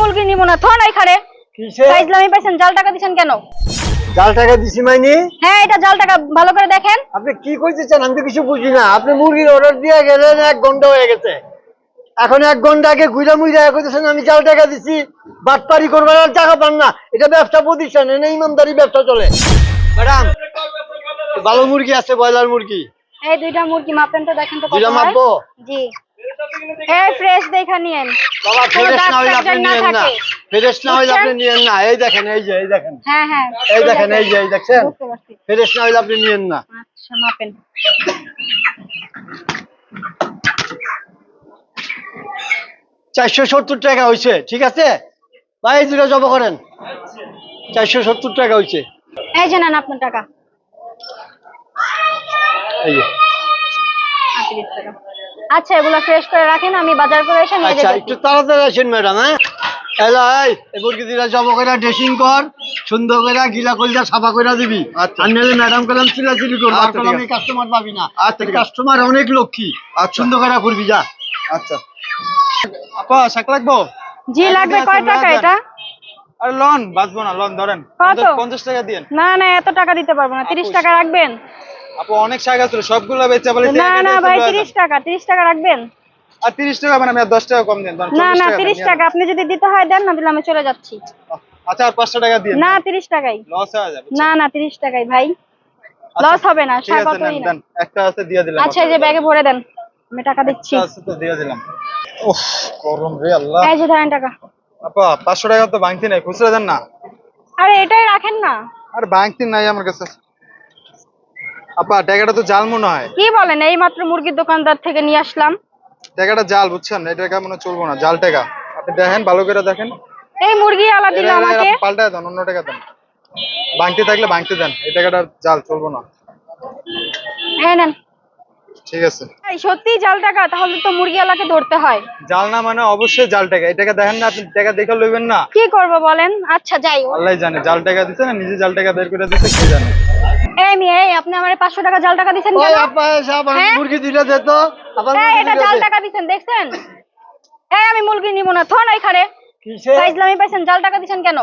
মুরগি নিব না থন এখানে। ইসলামি পাইছেন জাল টাকা দিছেন কেন? জাল টাকা দিছি মাইনি? হ্যাঁ এটা জাল টাকা ভালো করে দেখেন। আপনি কি কইতেছেন? আমি তো কিছু বুঝি না। আপনি মুরগির অর্ডার দিয়ে গেলেন এক ঘণ্টা হয়ে গেছে। এখন এক ঘণ্টা আগে ঘুরে মুইরা কইতেছেন আমি জাল টাকা দিছি। বাটপারি করবেন আর টাকা পান না। এটা ব্যবসা প্রতিষ্ঠান এনে ইমানদারি ব্যবসা চলে। ম্যাডাম ভালো মুরগি আছে ব্রয়লার মুরগি। এই দুইটা মুরগি মাপেন তো দেখেন তো দুইটা মাপবো? জি। এই ফ্রেশ দেখা নিয়েন। বাবা ফ্রেশ না হইলে আপনি নিয়েন না। ফ্রেশ না হইলে আপনি নিয়েন না। এই দেখেন এই যে এই দেখেন। হ্যাঁ হ্যাঁ। এই দেখেন এই যে এই দেখছেন? ফ্রেশ না হইলে আপনি নিয়েন না। আচ্ছা মাপেন। চারশো সত্তর টাকা হয়েছে ঠিক আছে? ভাই এই দুটো জমা করেন। চারশো সত্তর টাকা হয়েছে এই যে নেন আপনার টাকা। এই যে। টাকা আচ্ছা এগুলো ফ্রেশ করে রাখেন আমি বাজার করে এসে নিয়ে আচ্ছা একটু তাড়াতাড়ি আসেন ম্যাডাম হ্যাঁ? এলো এই এই মুরগি দুটা জমা করে ড্রেসিং কর সুন্দর করে গিলা কইলা সাফা করে দিবি। আচ্ছা। আর নাহলে ম্যাডাম কলাম চিলাচিলি করব। আর কলাম। কাস্টমার পাবি না। আচ্ছা, কাস্টমার অনেক লক্ষ্মী। আচ্ছা। সুন্দর করে করবি যা। আচ্ছা। আপা শাক লাগবো? জি লাগবে। কয় টাকা এটা? আরে লন বাঁচবো না লন ধরেন। কত? পঞ্চাশ- পঞ্চাশ টাকা দিয়েন। না না এত টাকা দিতে পারব না। তিরিশ টাকা রাখবেন? আপু অনেক শাক আছে সবগুলো বেচা বলে না না ভাই তিরিশ টাকা তিরিশ টাকা রাখবেন? আর তিরিশ টাকা মানে আমি আর দশ টাকা কম দেন না না টাকা তিরিশ দেন, টাকা আপনি যদি দিতে হয় দেন না দিলে আমি চলে যাচ্ছি। আচ্ছা আর পাঁচশো টাকা দিয়ে না তিরিশ টাকাই। লস হয়ে যাবে না না তিরিশ টাকাই ভাই। আচ্ছা, লস হবে না দেন একটা আছে দিয়ে দিলাম আচ্ছা এই যে ব্যাগে ভরে দেন আমি টাকা দিচ্ছি। আছে তো দিয়ে দিলাম। উফ গরম রে আল্লাহ। এই যে ধরেন টাকা। আপা পাঁচশো টাকা তো বাংতি নাই খুচরা দেন না। আরে এটাই রাখেন না। আর বাংতি নাই আমার কাছে। আপা টাকাটা তো জাল মনে হয়। কি বলেন এই মাত্র মুরগির দোকানদার থেকে নিয়ে আসলাম। টাকাটা জাল বুঝছেন? এই টাকা মনে চলবো না জাল টাকা আপনি দেখেন ভালো করে দেখেন। এই মুরগি আলা দিল আমাকে। পাল্টায় দেন অন্য টাকা দেন। বাংতি থাকলে বাংতি দেন এই টাকাটা জাল চলবো না। হ্যাঁ নেন। ঠিক আছে। এই সত্যি জাল টাকা তাহলে তো মুরগি আলাকে ধরতে হয়। জাল না মানে অবশ্যই জাল টাকা। এই টাকা দেখেন না আপনি টাকা দেখে লইবেন না। কি করব বলেন? আচ্ছা যাই হোক। আল্লাহ জানে জাল টাকা দিছে না নিজে জাল টাকা বের করে দিছে কে জানে। এই মেয়ে এই আপনি আমার পাঁচশো টাকা জাল টাকা ওই কেন? আপা এসে আবার হ্যাঁ? মুরগি দুইটা দে তো। আবার এই এটা জাল টাকা দিচ্ছেন দেখছেন? এই আমি মুরগি নিব না থন এখানে কিসে ইসলামি পাইছেন জাল টাকা দিচ্ছেন কেন?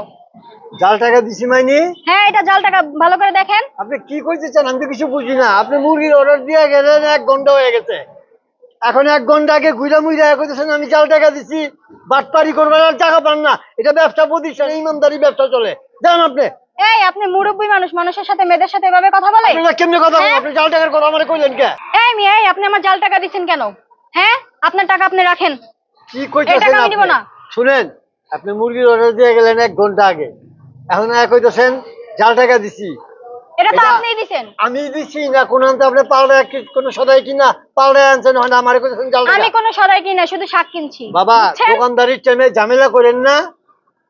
জাল টাকা দিছি মাইনি? হ্যাঁ এটা জাল টাকা ভালো করে দেখেন। আপনি কি কইতেছেন আমি তো কিছু বুঝি না। আপনি মুরগির অর্ডার দিয়ে গেলেন এক ঘণ্টা হয়ে গেছে। এখন এক ঘণ্টা আগে ঘুরে মুইরা কইতেছেন আমি জাল টাকা দিছি বাটপারি করবেন আর টাকা পান না। এটা ব্যবসা প্রতিষ্ঠান ইমানদারি ব্যবসা চলে। জান আপনি। এই আপনি মুরব্বী মানুষ মানুষের সাথে মেয়েদের সাথে এভাবে কথা বলে আপনারা কেমনে কথা বলেন? হ্যাঁ? আপনি জাল টাকার কথা আমার কইলেন কে? এই মেয়ে এই আপনি আমার জাল টাকা দিচ্ছেন কেন? হ্যাঁ? আপনার টাকা আপনি রাখেন। কি কইতেছেন আপনি? শুনেন আপনি মুরগির অর্ডার দিয়ে গেলেন এক ঘণ্টা আগে। এখন এক কইতেছেন জাল টাকা দিছি। এটা তো আপনিই দিছেন। আমি দিছি না কোন আনতে আপনি পাল্টা কোন সদাই কিনা পাল্টা আনছেন হয় না আমার কইতেছেন জাল আমি টাকা কোনো শুধু শাক কিনছি। বাবা দোকানদারির টাইমে ঝামেলা করেন না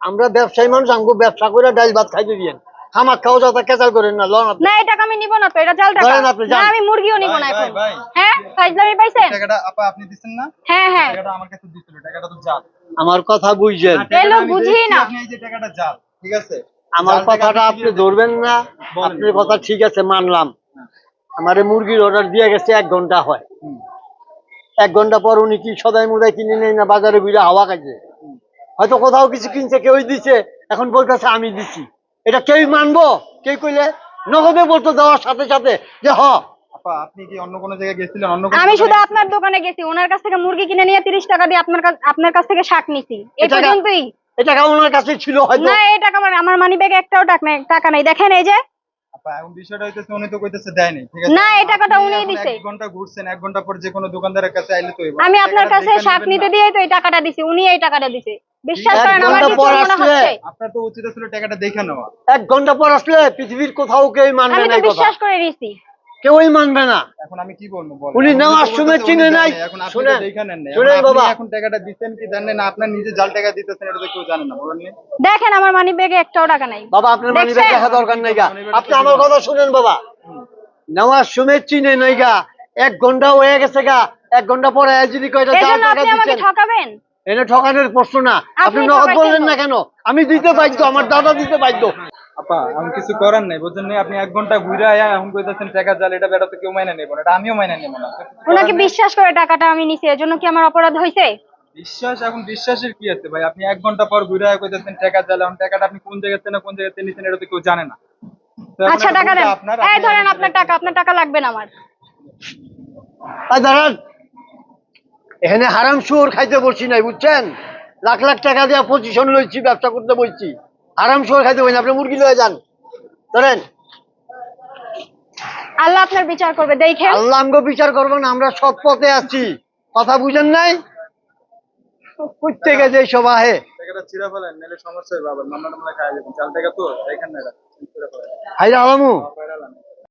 আমরা ব্যবসায়ী মানুষ আমি ব্যবসা করে ডাল ভাত খাইতে দিয়েন। খামাক খাও যাতে কেচাল করেন না লন না এই টাকা আমি নিব না তো এটা জাল টাকা। আপনি, না আমি মুরগিও নিব না এখন। হ্যাঁ ফাইজলামি পাইছেন? টাকাটা আপা আপনি দিছেন না? হ্যাঁ হ্যাঁ। টাকাটা আমার কাছে দিছিল টাকাটা তো জাল আমার কথা বুঝছেন? এলো বুঝি না। আপনি এই যে টাকাটা জাল ঠিক আছে? আমার কথাটা আপনি আপনি ধরবেন না। আপনার কথা ঠিক আছে মানলাম। আমারে মুরগির অর্ডার দিয়ে গেছে এক ঘণ্টা হয়। এক ঘণ্টা পর উনি কি সদাই মুদাই কিনে নেই না বাজারে বিলে হাওয়া খাইছে? হয়তো কোথাও কিছু কিনছে কেউ দিছে এখন বলতেছে আমি দিছি। এটা কেউ মানবো? কেউ কইলে নগদে বলতো দেওয়ার সাথে সাথে যে হ। আপনি কি অন্য কোনো জায়গায় গেছিলেন? অন্য আমি শুধু আপনার দোকানে গেছি। ওনার কাছ থেকে মুরগি কিনে নিয়ে তিরিশ টাকা দিয়ে আপনার কাছ আপনার কাছ থেকে শাক নিছি। এই এটা- পর্যন্তই। এটা ওনার কাছে ছিল হয়তো। না এই টাকা আমার আমার মানি ব্যাগে একটাও টাকা নাই টাকা নেই। দেখেন এই যে আপা এখন বিষয়টা হইতেছে উনি তো কইতেছে দেয়নি ঠিক আছে না, এই টাকাটা আপনি উনিই এখন দিছে। এক ঘণ্টা ঘুরছেন এক ঘণ্টা পর যে কোনো দোকানদারের কাছে আইলে তো হইবো। আমি আপনার কাছে শাক নিতে। তো এই টাকাটা দিছি উনি এই টাকাটা দিছে বিশ্বাস করেন আমার কিছু মনে হচ্ছে আপনার তো উচিত ছিল টাকাটা দেখে নেওয়া এক ঘণ্টা পর আসলে পৃথিবীর কোথাও কেউ মানবে আমি তো বিশ্বাস করে নিছি কেউই মানবে না। এখন আমি কি বলব বলেন। উনি নেওয়ার সময় চিনে নাই। এখন আপনি নাই। শুনেন বাবা। এখন টাকাটা দিচ্ছেন কি জানেন না? আপনার নিজে জাল টাকা দিতেছেন এটা তো কেউ জানে না বলেন দেখেন আমার মানি ব্যাগে একটাও টাকা নাই। বাবা আপনার মানি ব্যাগ? দেখা দরকার নাই গা। আপনি আমার কথা শুনেন বাবা। নেওয়ার সময় চিনে নাই গা। এক ঘণ্টা হয়ে গেছে গা। এক ঘণ্টা পরে যদি কয়টা জাল টাকা আপনি আমাকে দিচ্ছেন। ঠকাবেন? এনে ঠকানোর প্রশ্ন না। আপনি আপনি নগদ বললেন না কেন? আমি দিতে বাধ্য আমার দাদা দিতে বাধ্য। আপা আমি কিছু করার নাই বুঝছেন নি? আপনি এক ঘণ্টা ঘুরে আয়া এখন কইতাছেন টাকা জাল এটা বেটা তো কেউ মাইনে নেব না। এটা আমিও মাইনে নেব না। ওনাকে বিশ্বাস করে টাকাটা আমি নিছি এর জন্য কি আমার অপরাধ হয়েছে বিশ্বাস? এখন বিশ্বাসের কি আছে ভাই? আপনি এক ঘণ্টা পর ঘুরে আয়া কইতেছেন টাকা চাইলে এখন টাকাটা আপনি কোন জায়গাতে না কোন জায়গাতে নিছেন এটা তো কেউ জানে না। আচ্ছা টাকা দেন। এই ধরেন আপনার টাকা আপনার টাকা লাগবে না আমার। দাঁড়ান এখানে হারাম শুয়োর খাইতে বলছি নাই বুঝছেন? লাখ লাখ টাকা দিয়ে পজিশন লইছি ব্যবসা করতে বলছি হারাম সময় খাইতে পারেন আপনি মুরগি লয়ে যান। ধরেন। আল্লাহ আপনার বিচার করবে দেখেন। আল্লাহ আমগো বিচার করব না আমরা সব পথে আছি। কথা বুঝেন নাই? প্রত্যেকে যে সমস্যা হবে মামলা টামলা খাওয়া চাল তো এখানে। হাইরা আলামু। আলান।